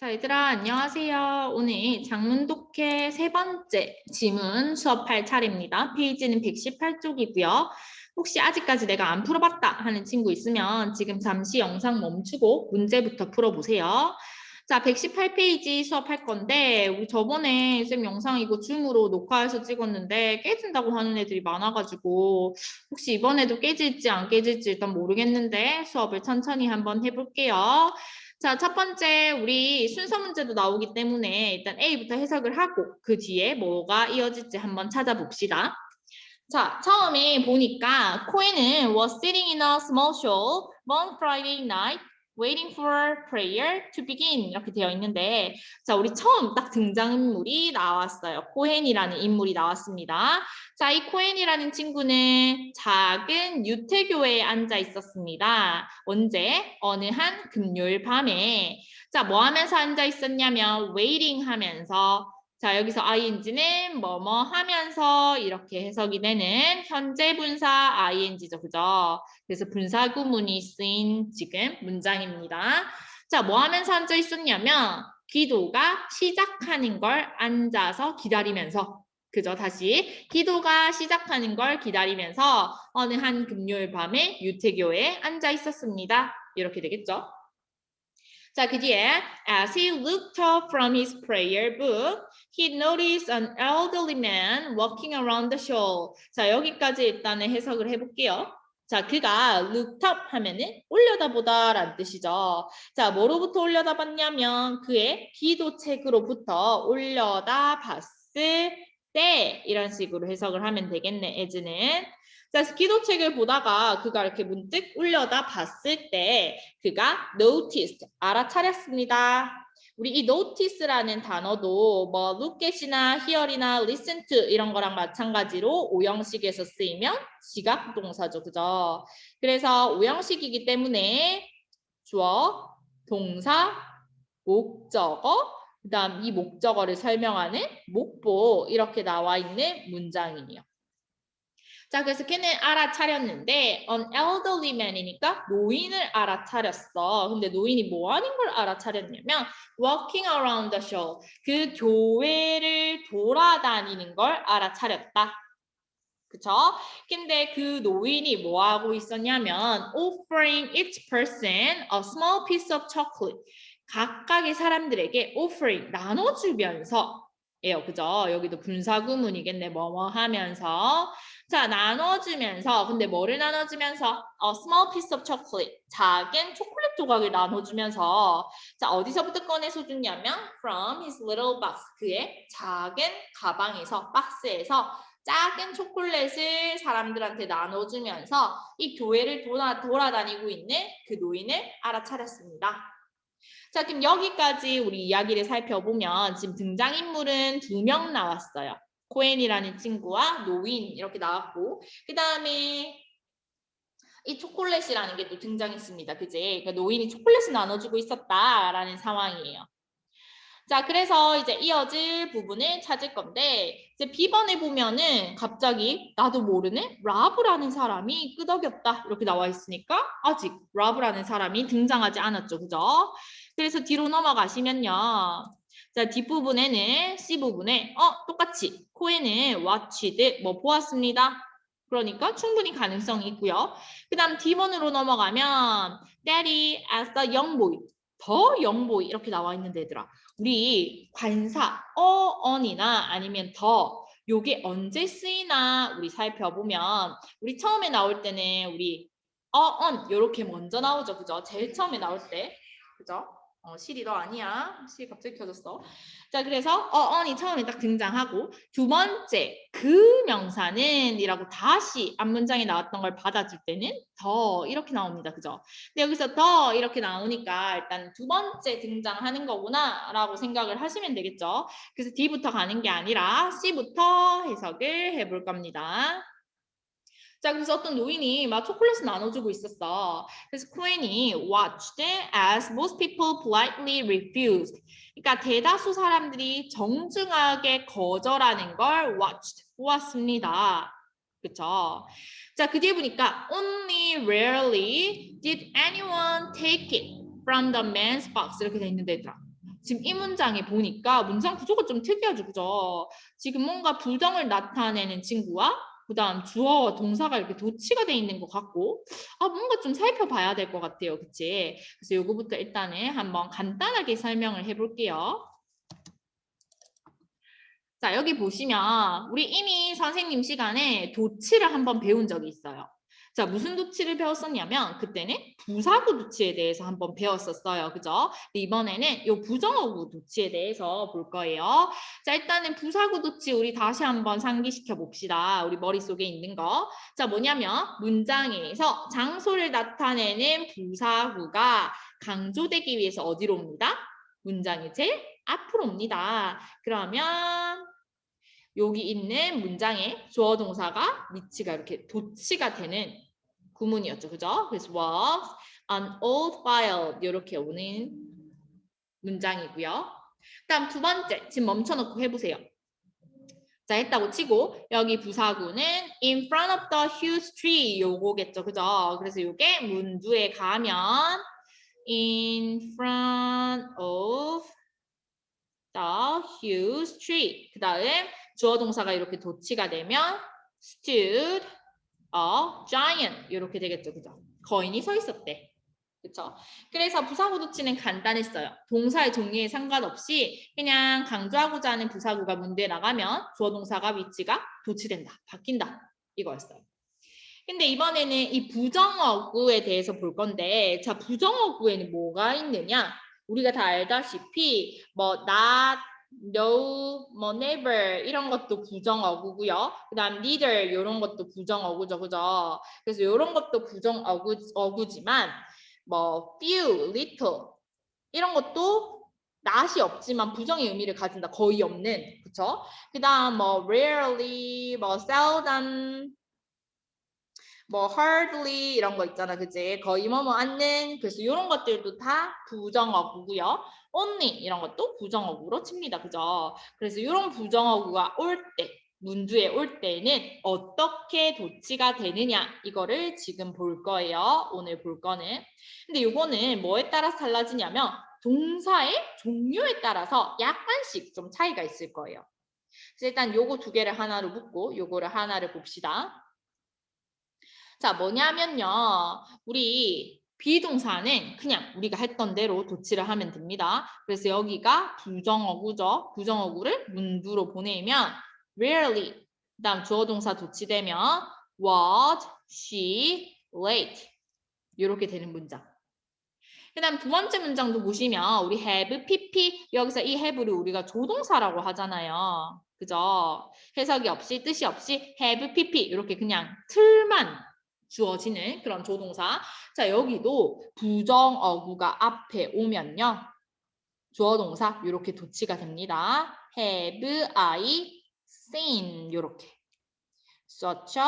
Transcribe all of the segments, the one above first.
자, 얘들아, 안녕하세요. 오늘 장문독해 세 번째 지문 수업할 차례입니다. 페이지는 118쪽이고요. 혹시 아직까지 내가 안 풀어봤다 하는 친구 있으면 지금 잠시 영상 멈추고 문제부터 풀어보세요. 자, 118페이지 수업할 건데 우리 저번에 쌤 영상 이거 줌으로 녹화해서 찍었는데 깨진다고 하는 애들이 많아가지고 혹시 이번에도 깨질지 안 깨질지 일단 모르겠는데 수업을 천천히 한번 해볼게요. 자, 첫 번째 우리 순서 문제도 나오기 때문에 일단 A부터 해석을 하고 그 뒤에 뭐가 이어질지 한번 찾아봅시다. 자, 처음에 보니까 코에는 was sitting in a small show one Friday night waiting for prayer to begin 이렇게 되어 있는데 자 우리 처음 딱 등장인물이 나왔어요. 코헨이라는 인물이 나왔습니다. 자 이 코헨이라는 친구는 작은 유태교회에 앉아 있었습니다. 언제? 어느 한 금요일 밤에 자 뭐 하면서 앉아 있었냐면 waiting 하면서 자, 여기서 ing는 뭐뭐 하면서 이렇게 해석이 되는 현재 분사 ing죠. 그죠? 그래서 분사 구문이 쓰인 지금 문장입니다. 자, 뭐 하면서 앉아 있었냐면 기도가 시작하는 걸 앉아서 기다리면서 그죠? 다시 기도가 시작하는 걸 기다리면서 어느 한 금요일 밤에 유태교에 앉아 있었습니다. 이렇게 되겠죠? 자, 그 뒤에 as he looked up from his prayer book, he noticed an elderly man walking around the shore. 자, 여기까지 일단은 해석을 해볼게요. 자, 그가 looked up 하면은 올려다보다 라는 뜻이죠. 자, 뭐로부터 올려다봤냐면 그의 기도책으로부터 올려다봤을 때 이런 식으로 해석을 하면 되겠네, 에즈는. 자, 기도책을 보다가 그가 이렇게 문득 올려다 봤을 때 그가 noticed, 알아차렸습니다. 우리 이 notice라는 단어도 뭐 look at이나 hear이나 listen to 이런 거랑 마찬가지로 오형식에서 쓰이면 지각 동사죠. 그죠? 그래서 오형식이기 때문에 주어, 동사, 목적어, 그 다음 이 목적어를 설명하는 목보 이렇게 나와 있는 문장이에요. 자, 그래서 걔는 알아차렸는데 an elderly man이니까 노인을 알아차렸어. 근데 노인이 뭐 하는 걸 알아차렸냐면 walking around the show. 그 교회를 돌아다니는 걸 알아차렸다. 그쵸? 근데 그 노인이 뭐 하고 있었냐면 offering each person a small piece of chocolate. 각각의 사람들에게 offering 나눠주면서 예요. 그죠? 여기도 분사구문이겠네. 뭐뭐 하면서 자, 나눠주면서 근데 뭐를 나눠주면서 어, small piece of chocolate 작은 초콜릿 조각을 나눠주면서 자, 어디서부터 꺼내서 줬냐면 from his little box 그의 작은 가방에서 박스에서 작은 초콜릿을 사람들한테 나눠주면서 이 교회를 돌아, 돌아다니고 있는 그 노인을 알아차렸습니다. 자, 그럼 여기까지 우리 이야기를 살펴보면 지금 등장인물은 두 명 나왔어요. 코엔이라는 친구와 노인 이렇게 나왔고 그 다음에 이 초콜릿이라는 게 또 등장했습니다. 그제? 그러니까 노인이 초콜릿을 나눠주고 있었다라는 상황이에요. 자, 그래서 이제 이어질 부분을 찾을 건데 이제 B번에 보면은 갑자기 나도 모르는 라브라는 사람이 끄덕였다 이렇게 나와 있으니까 아직 라브라는 사람이 등장하지 않았죠. 그죠? 그래서 뒤로 넘어가시면요. 자, 뒷부분에는 C부분에 어, 똑같이 코에는 watched 뭐 보았습니다. 그러니까 충분히 가능성이 있고요. 그 다음 D번으로 넘어가면 Daddy as the young boy 더 young boy 이렇게 나와 있는데 얘들아 우리 관사 어, on이나 아니면 더 요게 언제 쓰이나 우리 살펴보면 우리 처음에 나올 때는 우리 어, on 요렇게 먼저 나오죠. 그죠? 제일 처음에 나올 때. 그죠? 어, 실이 너 아니야. 실 갑자기 켜졌어. 자, 그래서 어, on이 처음에 딱 등장하고 두 번째 그 명사는 이라고 다시 앞 문장에 나왔던 걸 받아줄 때는 더 이렇게 나옵니다. 그죠? 근데 여기서 더 이렇게 나오니까 일단 두 번째 등장하는 거구나 라고 생각을 하시면 되겠죠. 그래서 D부터 가는 게 아니라 C부터 해석을 해볼 겁니다. 자, 그래서 어떤 노인이 막 초콜릿을 나눠주고 있었어. 그래서 코엔이 watched as most people politely refused. 그러니까 대다수 사람들이 정중하게 거절하는 걸 watched, 보았습니다. 그쵸? 자, 그 뒤에 보니까 only rarely did anyone take it from the man's box 이렇게 돼 있는데 얘들아. 지금 이 문장에 보니까 문장 구조가 좀 특이하죠, 그죠? 지금 뭔가 부정을 나타내는 친구와 그다음 주어와 동사가 이렇게 도치가 돼 있는 것 같고 아 뭔가 좀 살펴봐야 될 것 같아요, 그치? 그래서 요거부터 일단은 한번 간단하게 설명을 해볼게요. 자 여기 보시면 우리 이미 선생님 시간에 도치를 한번 배운 적이 있어요. 자, 무슨 도치를 배웠었냐면 그때는 부사구 도치에 대해서 한번 배웠었어요. 그죠? 이번에는 이 부정어구 도치에 대해서 볼 거예요. 자, 일단은 부사구 도치 우리 다시 한번 상기시켜 봅시다. 우리 머릿속에 있는 거. 자, 뭐냐면 문장에서 장소를 나타내는 부사구가 강조되기 위해서 어디로 옵니다? 문장이 제일 앞으로 옵니다. 그러면 여기 있는 문장에 주어 동사가 위치가 이렇게 도치가 되는 구문이었죠. 그죠? 그래서 was an old file 이렇게 오는 문장이고요. 다음 두 번째 지금 멈춰놓고 해보세요. 자 했다고 치고 여기 부사구는 in front of the huge tree 요거겠죠. 그죠? 그래서 요게 문두에 가면 in front of the huge tree 그 다음 주어 동사가 이렇게 도치가 되면 stood a giant 이렇게 되겠죠. 그죠? 거인이 서 있었대. 그렇죠? 그래서 부사구 도치는 간단했어요. 동사의 종류에 상관없이 그냥 강조하고자 하는 부사구가 문제에 나가면 주어 동사가 위치가 도치된다. 바뀐다. 이거였어요. 근데 이번에는 이 부정어구에 대해서 볼 건데 자 부정어구에는 뭐가 있느냐? 우리가 다 알다시피 뭐 not, no, 뭐 never 이런 것도 부정어구고요. 그다음 neither 이런 것도 부정어구죠, 그죠? 그래서 이런 것도 부정어구 어구지만 뭐 few, little 이런 것도 not이 없지만 부정의 의미를 가진다. 거의 없는, 그렇죠? 그다음 뭐 rarely, 뭐 seldom 뭐 hardly 이런 거 있잖아, 그지? 거의 뭐뭐 않는 그래서 이런 것들도 다 부정어구고요. only 이런 것도 부정어구로 칩니다, 그죠? 그래서 이런 부정어구가 올 때, 문주에 올 때는 어떻게 도치가 되느냐 이거를 지금 볼 거예요. 오늘 볼 거는. 근데 이거는 뭐에 따라서 달라지냐면 동사의 종류에 따라서 약간씩 좀 차이가 있을 거예요. 그래서 일단 요거 두 개를 하나로 묶고 요거를 하나를 봅시다. 자, 뭐냐면요. 우리 비동사는 그냥 우리가 했던 대로 도치를 하면 됩니다. 그래서 여기가 부정어구죠. 부정어구를 문두로 보내면 rarely 그 다음 주어 동사 도치되면 was she late 이렇게 되는 문장. 그 다음 두 번째 문장도 보시면 우리 have, pp 여기서 이 have를 우리가 조동사라고 하잖아요. 그죠? 해석이 없이 뜻이 없이 have, pp 이렇게 그냥 틀만 주어지는 그런 조동사. 자, 여기도 부정어구가 앞에 오면요. 주어동사 이렇게 도치가 됩니다. have I seen 이렇게. such a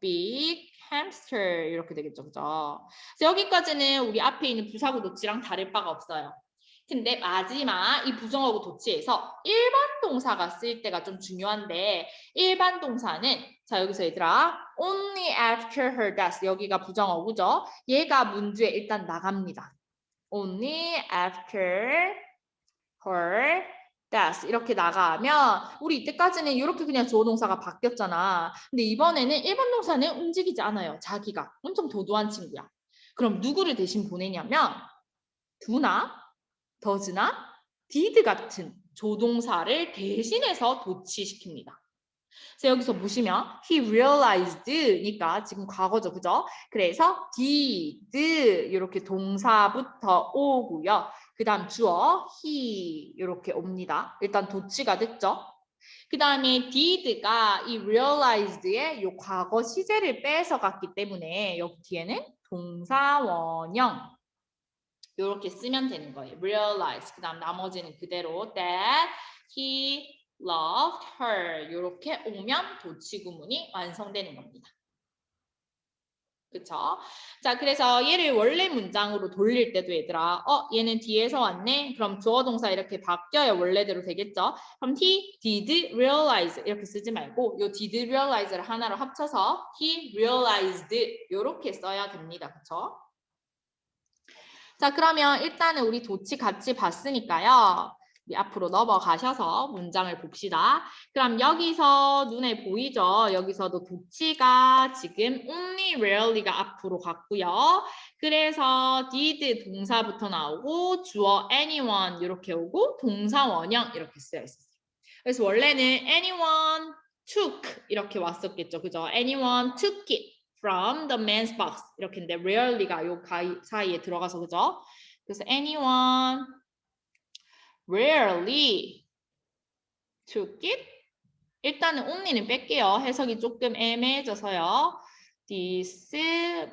big hamster 이렇게 되겠죠. 그죠? 여기까지는 우리 앞에 있는 부사구 도치랑 다를 바가 없어요. 근데 마지막 이 부정어구 도치에서 일반 동사가 쓸 때가 좀 중요한데 일반 동사는 자 여기서 얘들아 only after her death 여기가 부정어구죠. 얘가 문주에 일단 나갑니다. only after her death 이렇게 나가면 우리 이때까지는 이렇게 그냥 주어 동사가 바뀌었잖아. 근데 이번에는 일반 동사는 움직이지 않아요. 자기가 엄청 도도한 친구야. 그럼 누구를 대신 보내냐면 두나 더즈나 did 같은 조동사를 대신해서 도치시킵니다. 그래서 여기서 보시면 he realized니까 지금 과거죠. 그죠? 그래서 did 이렇게 동사부터 오고요. 그 다음 주어 he 이렇게 옵니다. 일단 도치가 됐죠. 그 다음에 did가 이 realized의 이 과거 시제를 뺏어갔기 때문에 여기 뒤에는 동사 원형 이렇게 쓰면 되는 거예요. realize. 그 다음 나머지는 그대로 that he loved her. 이렇게 오면 도치 구문이 완성되는 겁니다. 그쵸? 자, 그래서 얘를 원래 문장으로 돌릴 때도 얘들아, 어, 얘는 뒤에서 왔네? 그럼 주어 동사 이렇게 바뀌어야 원래대로 되겠죠? 그럼 he did realize 이렇게 쓰지 말고 요 did realize를 하나로 합쳐서 he realized 이렇게 써야 됩니다. 그쵸? 자, 그러면 일단은 우리 도치 같이 봤으니까요. 우리 앞으로 넘어가셔서 문장을 봅시다. 그럼 여기서 눈에 보이죠? 여기서도 도치가 지금 only rarely가 앞으로 갔고요. 그래서 did 동사부터 나오고 주어 anyone 이렇게 오고 동사 원형 이렇게 쓰여 있었어요. 그래서 원래는 anyone took 이렇게 왔었겠죠. 그죠? anyone took it from the man's box 이렇게 인데 rarely가 요 가이, 사이에 들어가서 그죠? 그래서 anyone rarely took it 일단은 only는 뺄게요. 해석이 조금 애매해져서요. This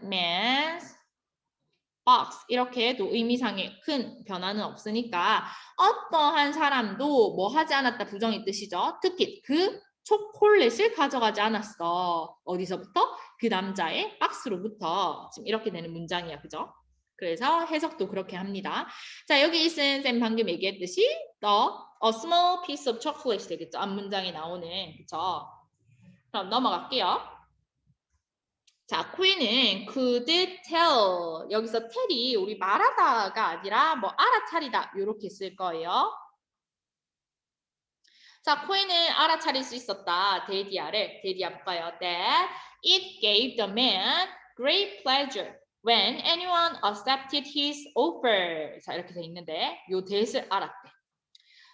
man's box 이렇게 해도 의미상의 큰 변화는 없으니까 어떠한 사람도 뭐 하지 않았다 부정의 뜻이죠. 특히 그 초콜릿을 가져가지 않았어. 어디서부터? 그 남자의 박스로부터 지금 이렇게 되는 문장이야. 그죠? 그래서 해석도 그렇게 합니다. 자, 여기 있은 쌤 방금 얘기했듯이 the a small piece of chocolate 되겠죠. 앞 문장에 나오는 그죠? 그럼 넘어갈게요. 자, 코인은 could tell 여기서 tell이 우리 말하다가 아니라 뭐 알아차리다 이렇게 쓸 거예요. 자, 코인은 알아차릴 수 있었다. 데디아를 데디아 볼까요? That it gave the man great pleasure when anyone accepted his offer. 자, 이렇게 돼 있는데 요 that을 알았대.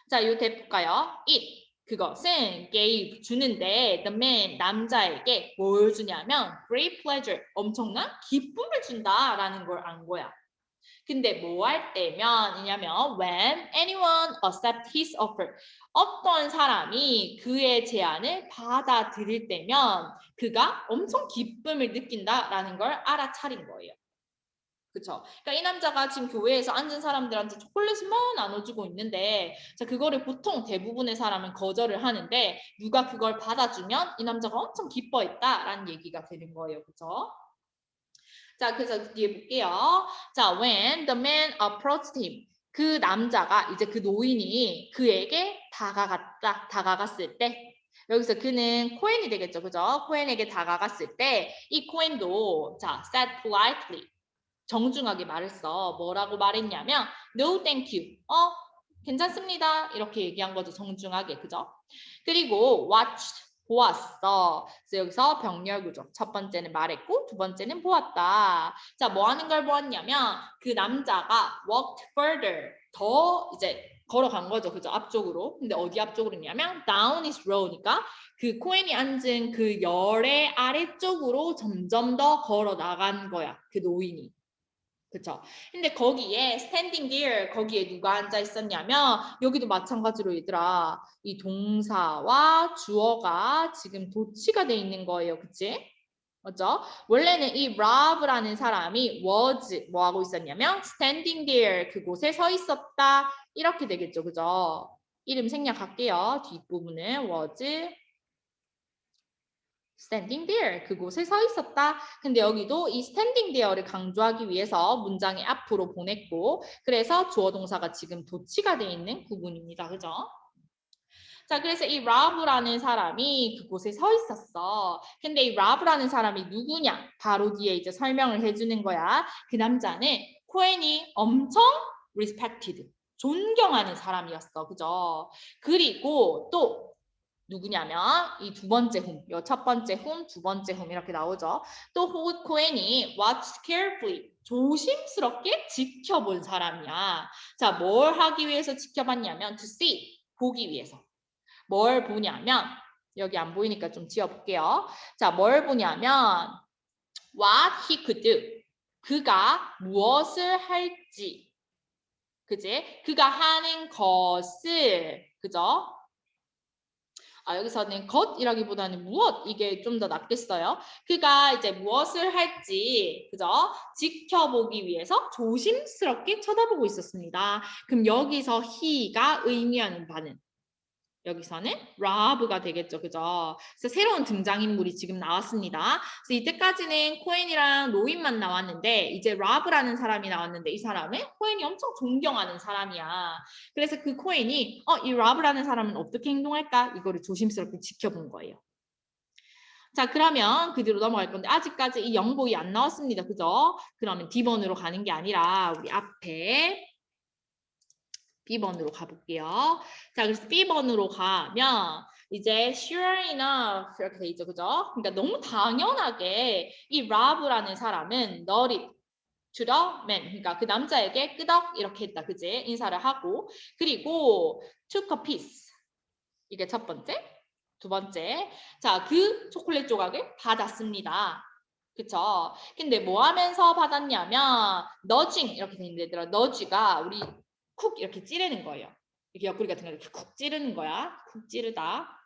자, 요 that 볼까요? It 그것은 gave 주는데 the man 남자에게 뭘 주냐면 great pleasure 엄청난 기쁨을 준다라는 걸 안 거야. 근데 뭐 할 때면이냐면 when anyone accept his offer 어떤 사람이 그의 제안을 받아들일 때면 그가 엄청 기쁨을 느낀다라는 걸 알아차린 거예요. 그쵸? 그러니까 이 남자가 지금 교회에서 앉은 사람들한테 초콜릿을 막 나눠주고 있는데 자 그거를 보통 대부분의 사람은 거절을 하는데 누가 그걸 받아주면 이 남자가 엄청 기뻐했다라는 얘기가 되는 거예요. 그쵸? 자, 그래서 뒤에 볼게요. 자, when the man approached him. 그 남자가 이제 그 노인이 그에게 다가갔다. 다가갔을 때 여기서 그는 코엔이 되겠죠. 그죠? 코엔에게 다가갔을 때 이 코엔도 자, said politely 정중하게 말했어. 뭐라고 말했냐면 no thank you. 어, 괜찮습니다. 이렇게 얘기한 거죠. 정중하게. 그죠? 그리고 watched 보았어. 그래서 여기서 병렬 구조. 첫 번째는 말했고 두 번째는 보았다. 자, 뭐 하는 걸 보았냐면 그 남자가 walked further. 더 이제 걸어간 거죠. 그죠? 앞쪽으로. 근데 어디 앞쪽으로냐면 down his row니까 그 코엔이 앉은 그 열의 아래쪽으로 점점 더 걸어 나간 거야. 그 노인이. 그쵸? 근데 거기에 standing there 거기에 누가 앉아 있었냐면 여기도 마찬가지로 얘들아 이 동사와 주어가 지금 도치가 돼 있는 거예요. 그치? 맞죠? 원래는 이 Rob라는 사람이 was 뭐 하고 있었냐면 standing there 그곳에 서 있었다 이렇게 되겠죠. 그죠? 이름 생략할게요. 뒷부분은 was standing there 그곳에 서 있었다. 근데 여기도 이 standing there를 강조하기 위해서 문장의 앞으로 보냈고 그래서 주어 동사가 지금 도치가 돼 있는 부분입니다. 그죠? 자, 그래서 이 라브라는 사람이 그곳에 서 있었어. 근데 이 라브라는 사람이 누구냐? 바로 뒤에 이제 설명을 해주는 거야. 그 남자는 코엔이 엄청 respected, 존경하는 사람이었어. 그죠? 그리고 또 누구냐면 이 두 번째 훔, 첫 번째 훔, 두 번째 훔 이렇게 나오죠. 또 호그 코엔이 watch carefully 조심스럽게 지켜본 사람이야. 자, 뭘 하기 위해서 지켜봤냐면 to see 보기 위해서. 뭘 보냐면 여기 안 보이니까 좀 지어볼게요. 자, 뭘 보냐면 what he could do. 그가 무엇을 할지. 그지? 그가 하는 것을 그죠? 아, 여기서는 것이라기보다는 무엇 이게 좀 더 낫겠어요. 그가 이제 무엇을 할지 그죠? 지켜보기 위해서 조심스럽게 쳐다보고 있었습니다. 그럼 여기서 he가 의미하는 바는 여기서는 라브가 되겠죠. 그죠? 그래서 새로운 등장인물이 지금 나왔습니다. 그래서 이때까지는 코엔이랑 노인만 나왔는데 이제 라브라는 사람이 나왔는데 이 사람은 코엔이 엄청 존경하는 사람이야. 그래서 그 코엔이 어, 이 라브라는 사람은 어떻게 행동할까? 이거를 조심스럽게 지켜본 거예요. 자, 그러면 그 뒤로 넘어갈 건데 아직까지 이 영보이 안 나왔습니다. 그죠? 그러면 D번으로 가는 게 아니라 우리 앞에 B번으로 가볼게요. 자, 그래서 B번으로 가면 이제 sure enough 이렇게 돼 있죠. 그죠? 그러니까 너무 당연하게 이 Rob라는 사람은 너리 to the man 그러니까 그 남자에게 끄덕 이렇게 했다. 그지? 인사를 하고 그리고 took a piece 이게 첫 번째 두 번째 자 그 초콜릿 조각을 받았습니다. 그쵸? 근데 뭐 하면서 받았냐면 너징 이렇게 돼 있는데 얘들아 너지가 우리 쿡 이렇게 찌르는 거예요. 이렇게 옆구리 같은 거 이렇게 쿡 찌르는 거야. 쿡 찌르다.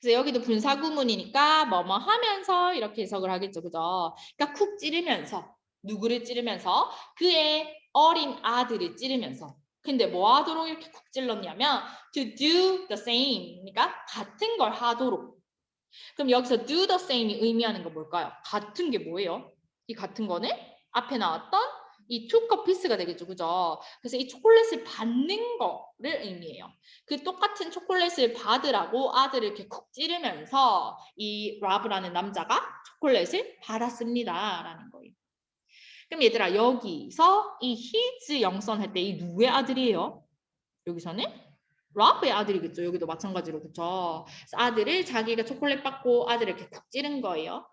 그래서 여기도 분사 구문이니까 뭐뭐 하면서 이렇게 해석을 하겠죠. 그죠? 그러니까 쿡 찌르면서 누구를 찌르면서 그의 어린 아들을 찌르면서 근데 뭐 하도록 이렇게 쿡 찔렀냐면 to do the same 그러니까 같은 걸 하도록 그럼 여기서 do the same이 의미하는 건 뭘까요? 같은 게 뭐예요? 이 같은 거는 앞에 나왔던 이 took piece가 되겠죠. 그죠? 그래서 이 초콜릿을 받는 거를 의미해요. 그 똑같은 초콜릿을 받으라고 아들을 이렇게 쿡 찌르면서 이 라브라는 남자가 초콜릿을 받았습니다. 라는 거예요. 그럼 얘들아 여기서 이 his 영선 할 때 이 누구의 아들이에요? 여기서는 라브의 아들이겠죠. 여기도 마찬가지로? 그래서 아들을 자기가 초콜릿 받고 아들을 이렇게 쿡 찌른 거예요.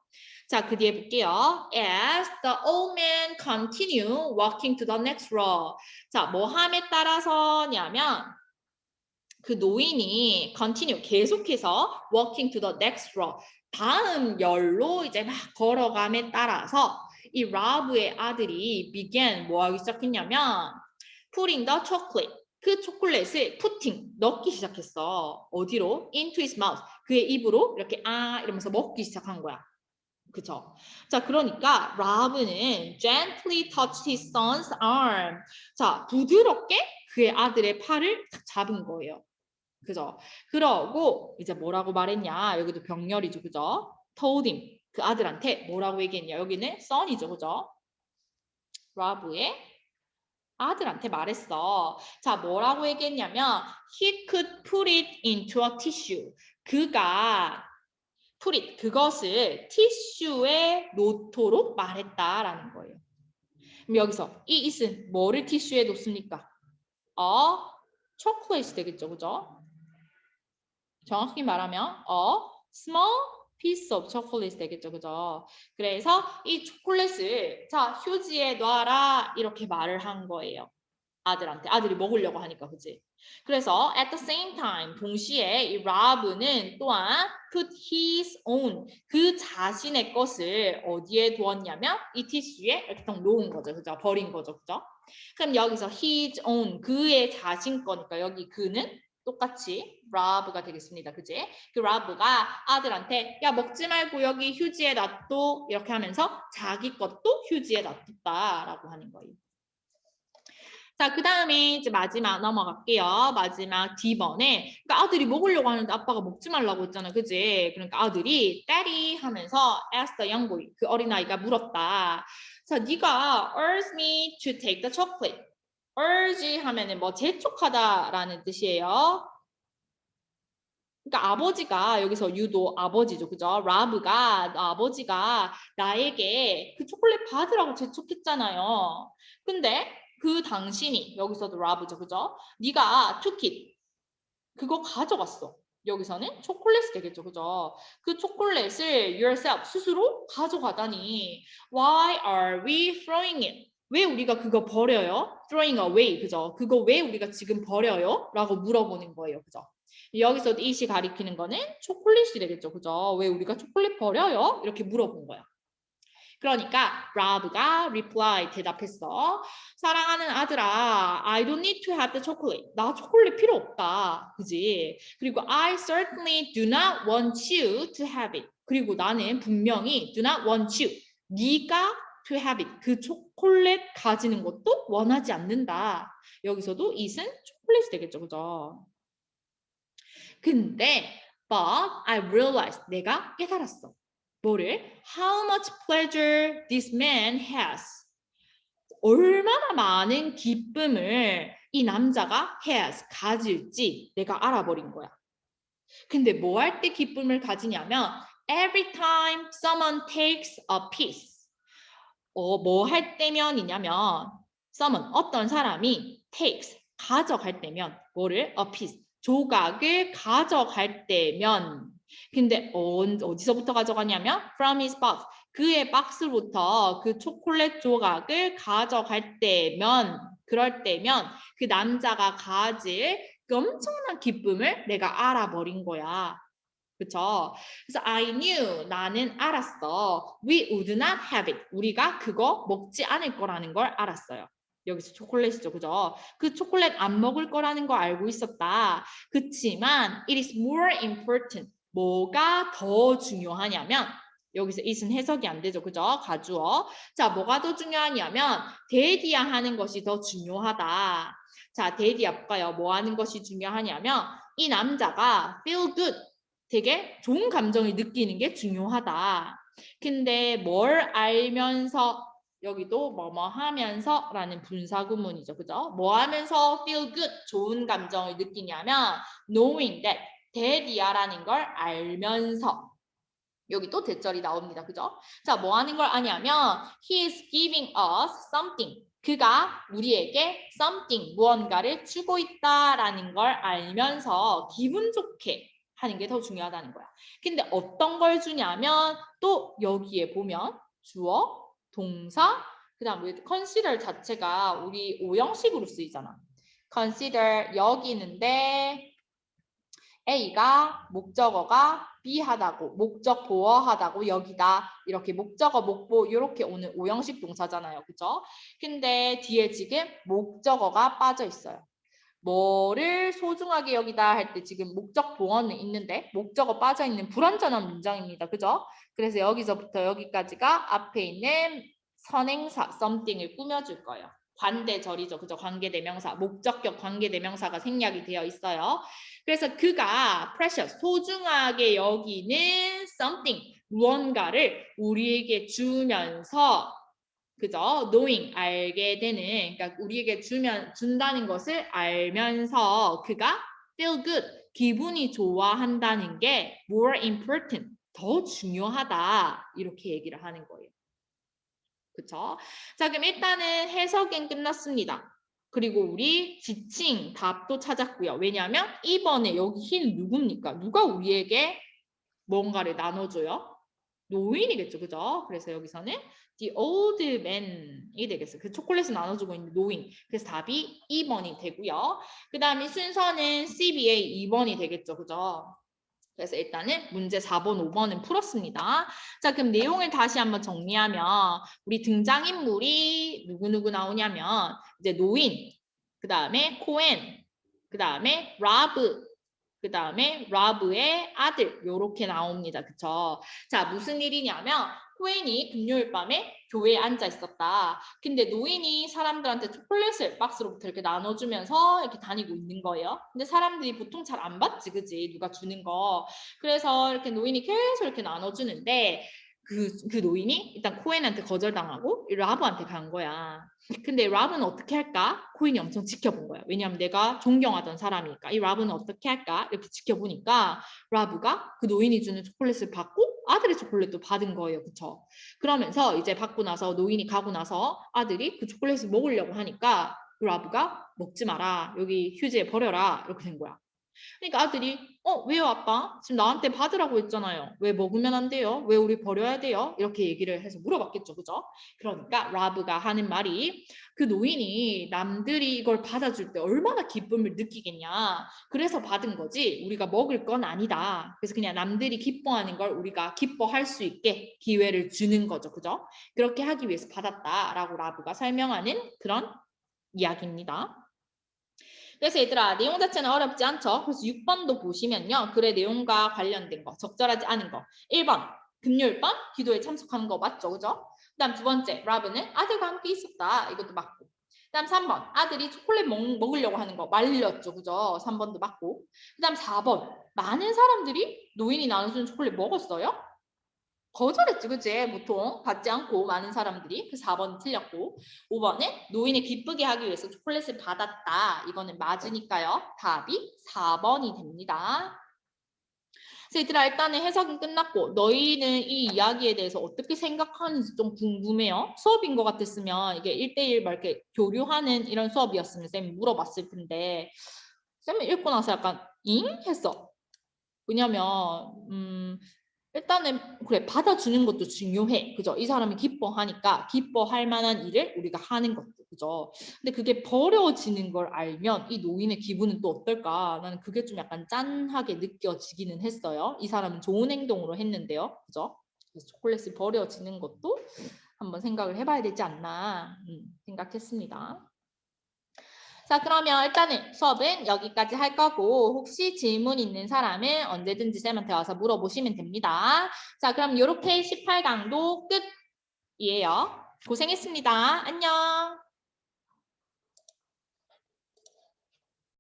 자, 그 뒤에 볼게요. As the old man continue walking to the next row. 자, 뭐 함에 따라서냐면 그 노인이 continue 계속해서 walking to the next row. 다음 열로 이제 막 걸어감에 따라서 이 라브의 아들이 began 뭐 하기 시작했냐면 putting the chocolate 그 초콜릿을 putting 넣기 시작했어. 어디로? into his mouth. 그의 입으로 이렇게 아 이러면서 먹기 시작한 거야. 그쵸? 자, 그러니까 라브는 gently touched his son's arm. 자, 부드럽게 그의 아들의 팔을 탁 잡은 거예요. 그죠? 그러고 이제 뭐라고 말했냐? 여기도 병렬이죠, 그죠? told him 그 아들한테 뭐라고 얘기했냐? 여기는 son이죠, 그죠? 라브의 아들한테 말했어. 자, 뭐라고 얘기했냐면 he could put it into a tissue. 그가 it 그것을 티슈에 놓도록 말했다라는 거예요. 그럼 여기서 이 it은 뭐를 티슈에 놓습니까? 어, 초콜릿이 되겠죠, 그죠? 정확히 말하면 어, small piece of chocolate 되겠죠, 그죠? 그래서 이 초콜릿을 자 휴지에 놔라 이렇게 말을 한 거예요. 아들한테 아들이 먹으려고 하니까 그지? 그래서 at the same time 동시에 이 라브는 또한 put his own 그 자신의 것을 어디에 두었냐면 이 티슈에 이렇게 딱 놓은 거죠, 그죠? 버린 거죠, 그죠? 그럼 여기서 his own 그의 자신 거니까 여기 그는 똑같이 라브가 되겠습니다. 그지? 그 라브가 아들한테 야 먹지 말고 여기 휴지에 놔둬 이렇게 하면서 자기 것도 휴지에 놔뒀다라고 하는 거예요. 자, 그 다음에 이제 마지막 넘어갈게요. 마지막 D번에 그러니까 아들이 먹으려고 하는데 아빠가 먹지 말라고 했잖아. 그지? 그러니까 아들이 daddy 하면서 asked the young boy 그 어린아이가 물었다. 자, 네가 urge me to take the chocolate. urge 하면은 뭐 재촉하다라는 뜻이에요. 그러니까 아버지가 여기서 유도 아버지죠, 그죠? 라브가 아버지가 나에게 그 초콜릿 받으라고 재촉했잖아요. 근데 그 당신이 여기서도 라브죠, 그죠? 네가 투킷 그거 가져갔어. 여기서는 초콜릿이 되겠죠, 그죠? 그 초콜릿을 yourself 스스로 가져가다니 why are we throwing it? 왜 우리가 그거 버려요? throwing away, 그죠? 그거 왜 우리가 지금 버려요? 라고 물어보는 거예요, 그죠? 여기서도 이시 가리키는 거는 초콜릿이 되겠죠, 그죠? 왜 우리가 초콜릿 버려요? 이렇게 물어본 거야. 그러니까 라브가 reply 대답했어. 사랑하는 아들아, I don't need to have the chocolate. 나 초콜릿 필요 없다. 그지? 그리고 I certainly do not want you to have it. 그리고 나는 분명히 do not want you. 네가 to have it. 그 초콜릿 가지는 것도 원하지 않는다. 여기서도 it은 초콜릿이 되겠죠. 그죠? 근데 but I realized 내가 깨달았어. 뭐를? How much pleasure this man has. 얼마나 많은 기쁨을 이 남자가 has, 가질지 내가 알아버린 거야. 근데 뭐 할 때 기쁨을 가지냐면 every time someone takes a piece. 어, 뭐 할 때면이냐면 someone 어떤 사람이 takes 가져갈 때면 뭐를 a piece 조각을 가져갈 때면 근데 어, 어디서부터 가져가냐면 from his box 그의 박스부터 그 초콜릿 조각을 가져갈 때면 그럴 때면 그 남자가 가질 그 엄청난 기쁨을 내가 알아버린 거야. 그쵸? 그래서 I knew 나는 알았어. We would not have it. 우리가 그거 먹지 않을 거라는 걸 알았어요. 여기서 초콜릿이죠. 그죠? 그 초콜릿 안 먹을 거라는 거 알고 있었다. 그치만 it is more important. 뭐가 더 중요하냐면 여기서 is은 해석이 안 되죠. 그죠? 가주어. 자, 뭐가 더 중요하냐면 데디야 하는 것이 더 중요하다. 자, 데디야 볼까요? 뭐 하는 것이 중요하냐면 이 남자가 feel good. 되게 좋은 감정을 느끼는 게 중요하다. 근데 뭘 알면서 여기도 뭐뭐 하면서 라는 분사구문이죠. 그죠? 뭐 하면서 feel good 좋은 감정을 느끼냐면 knowing that that이야라는 걸 알면서 여기 또 대절이 나옵니다. 그죠? 자, 뭐 하는 걸 아냐면 he is giving us something. 그가 우리에게 something 무언가를 주고 있다라는 걸 알면서 기분 좋게 하는 게 더 중요하다는 거야. 근데 어떤 걸 주냐면 또 여기에 보면 주어, 동사, 그다음 우리 consider 자체가 우리 오형식으로 쓰이잖아. consider 여기 있는데 A가 목적어가 B하다고 목적 보어하다고 여기다 이렇게 목적어 목보 이렇게 오는 오형식 동사잖아요. 그죠? 근데 뒤에 지금 목적어가 빠져 있어요. 뭐를 소중하게 여기다 할 때 지금 목적 보어는 있는데 목적어 빠져 있는 불완전한 문장입니다. 그죠? 그래서 여기서부터 여기까지가 앞에 있는 선행사 something을 꾸며줄 거예요. 관대절이죠. 그죠? 관계대명사, 목적격 관계대명사가 생략이 되어 있어요. 그래서 그가 precious, 소중하게 여기는 something, 무언가를 우리에게 주면서 그죠? knowing, 알게 되는, 그러니까 우리에게 주면, 준다는 것을 알면서 그가 feel good, 기분이 좋아한다는 게 more important, 더 중요하다. 이렇게 얘기를 하는 거예요. 그쵸? 자, 그럼 일단은 해석은 끝났습니다. 그리고 우리 지칭 답도 찾았고요. 왜냐하면 2번에 여기 흰 누굽니까? 누가 우리에게 뭔가를 나눠줘요? 노인이겠죠, 그죠? 그래서 여기서는 the old man이 되겠어요. 그 초콜릿을 나눠주고 있는 노인. 그래서 답이 2번이 되고요. 그 다음에 순서는 CBA 2번이 되겠죠, 그죠? 그래서 일단은 문제 4번, 5번은 풀었습니다. 자, 그럼 내용을 다시 한번 정리하면 우리 등장인물이 누구누구 나오냐면 이제 노인, 그 다음에 코엔, 그 다음에 라브, 그 다음에 라브의 아들 요렇게 나옵니다. 그쵸? 자, 무슨 일이냐면 코엔이 금요일 밤에 교회에 앉아 있었다. 근데 노인이 사람들한테 초콜릿을 박스로부터 이렇게 나눠주면서 이렇게 다니고 있는 거예요. 근데 사람들이 보통 잘 안 받지, 그지? 누가 주는 거. 그래서 이렇게 노인이 계속 이렇게 나눠주는데 그, 그 노인이 일단 코엔한테 거절당하고 라브한테 간 거야. 근데 라브는 어떻게 할까? 코인이 엄청 지켜본 거야. 왜냐하면 내가 존경하던 사람이니까. 이 라브는 어떻게 할까? 이렇게 지켜보니까 라브가 그 노인이 주는 초콜릿을 받고 아들의 초콜릿도 받은 거예요. 그쵸? 그러면서 이제 받고 나서 노인이 가고 나서 아들이 그 초콜릿을 먹으려고 하니까 라브가 먹지 마라. 여기 휴지에 버려라. 이렇게 된 거야. 그러니까 아들이 어 왜요 아빠? 지금 나한테 받으라고 했잖아요. 왜 먹으면 안 돼요? 왜 우리 버려야 돼요? 이렇게 얘기를 해서 물어봤겠죠. 그죠? 그러니까 라브가 하는 말이 그 노인이 남들이 이걸 받아줄 때 얼마나 기쁨을 느끼겠냐. 그래서 받은 거지 우리가 먹을 건 아니다. 그래서 그냥 남들이 기뻐하는 걸 우리가 기뻐할 수 있게 기회를 주는 거죠. 그죠? 그렇게 하기 위해서 받았다라고 라브가 설명하는 그런 이야기입니다. 그래서 얘들아 내용 자체는 어렵지 않죠? 그래서 6번도 보시면요. 글의 내용과 관련된 거, 적절하지 않은 거. 1번 금요일 밤 기도에 참석하는 거 맞죠? 그죠? 그 다음 두 번째 라브는 아들과 함께 있었다. 이것도 맞고. 그 다음 3번 아들이 초콜릿 먹, 먹으려고 하는 거 말렸죠. 그죠? 3번도 맞고. 그 다음 4번 많은 사람들이 노인이 나눠주는 초콜릿 먹었어요? 거절했지, 그치? 보통 받지 않고 많은 사람들이 그 4번 틀렸고 5번은 노인을 기쁘게 하기 위해서 초콜릿을 받았다. 이거는 맞으니까요. 답이 4번이 됩니다. 그래서 얘들아 일단은 해석은 끝났고 너희는 이 이야기에 대해서 어떻게 생각하는지 좀 궁금해요. 수업인 것 같았으면 이게 1대1 막 이렇게 교류하는 이런 수업이었으면 쌤이 물어봤을 텐데 쌤이 읽고 나서 약간 잉? 했어. 왜냐면 음 일단은 그래 받아주는 것도 중요해. 그죠? 이 사람이 기뻐하니까 기뻐할 만한 일을 우리가 하는 것도 그죠? 근데 그게 버려지는 걸 알면 이 노인의 기분은 또 어떨까? 나는 그게 좀 약간 짠하게 느껴지기는 했어요. 이 사람은 좋은 행동으로 했는데요. 그죠? 그래서 초콜릿이 버려지는 것도 한번 생각을 해봐야 되지 않나 음, 생각했습니다 자 그러면 일단은 수업은 여기까지 할 거고 혹시 질문 있는 사람은 언제든지 쌤한테 와서 물어보시면 됩니다. 자 그럼 이렇게 18강도 끝이에요. 고생했습니다. 안녕.